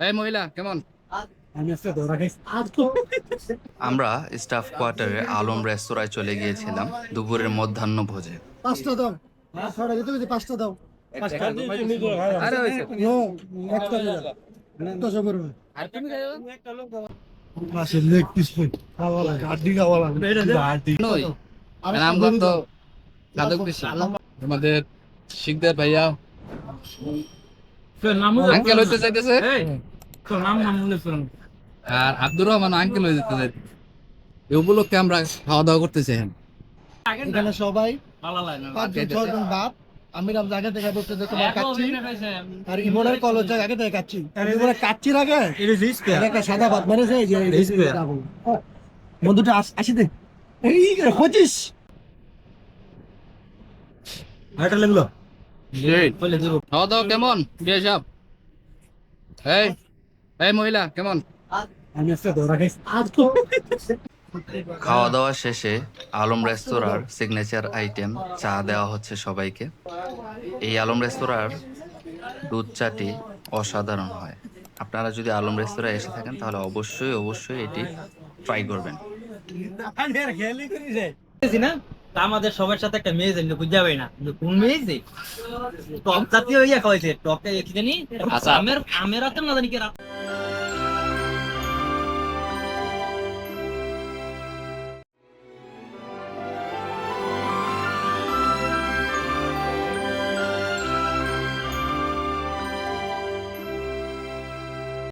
এই মহিলা কেমন? তো আমরা স্টাফ কোয়ার্টারে আলম রেস্তোরাঁয় চলে গিয়েছিলাম দুপুরের মধ্যাহ্ন ভোজে। পাঁচটা দাও। পাঁচটা দাও। আমাদের শিকদার ভাইয়া। আঙ্কেল হইতে চাইতেছে? আর আব্দুর রহমান আঙ্কেল হয়ে যেতে চাই। এই উপলক্ষে আমরা খাওয়া দাওয়া করতেছি এখন। এখানে সবাই পাঁচজন ছজন বাপ। আমি রাম জায়গা থেকে বলতে যে তোমার কাচ্ছি আর ইমনের কলেজ জায়গা আগে থেকে কাচ্ছি ইমনের কাচ্ছির আগে? এটা একটা সাদা ভাত মেরেছে এই যে বন্ধুটা আসি দে। এই খোঁজিস? লাগল খাওয়া দাওয়া কেমন? বিয়ে সাহেব এই এই মহিলা কেমন? খাওয়া দাওয়া শেষে আলম রেস্তোরাঁর সিগনেচার আইটেম চা দেওয়া হচ্ছে সবাইকে। এই আলম রেস্তোরাঁর দুধ চাটি অসাধারণ হয়। আপনারা যদি আলম রেস্তোরাঁ এসে থাকেন তাহলে অবশ্যই অবশ্যই এটি ট্রাই করবেন। তা আমাদের সবার সাথে একটা মেয়ে জানি বুঝতে পারি না। কোন মেয়ে যে? টপ জাতীয় ইয়ে খাওয়াইছে টপটা কি জানি? আচ্ছা। আমের আমের আছে না জানি কি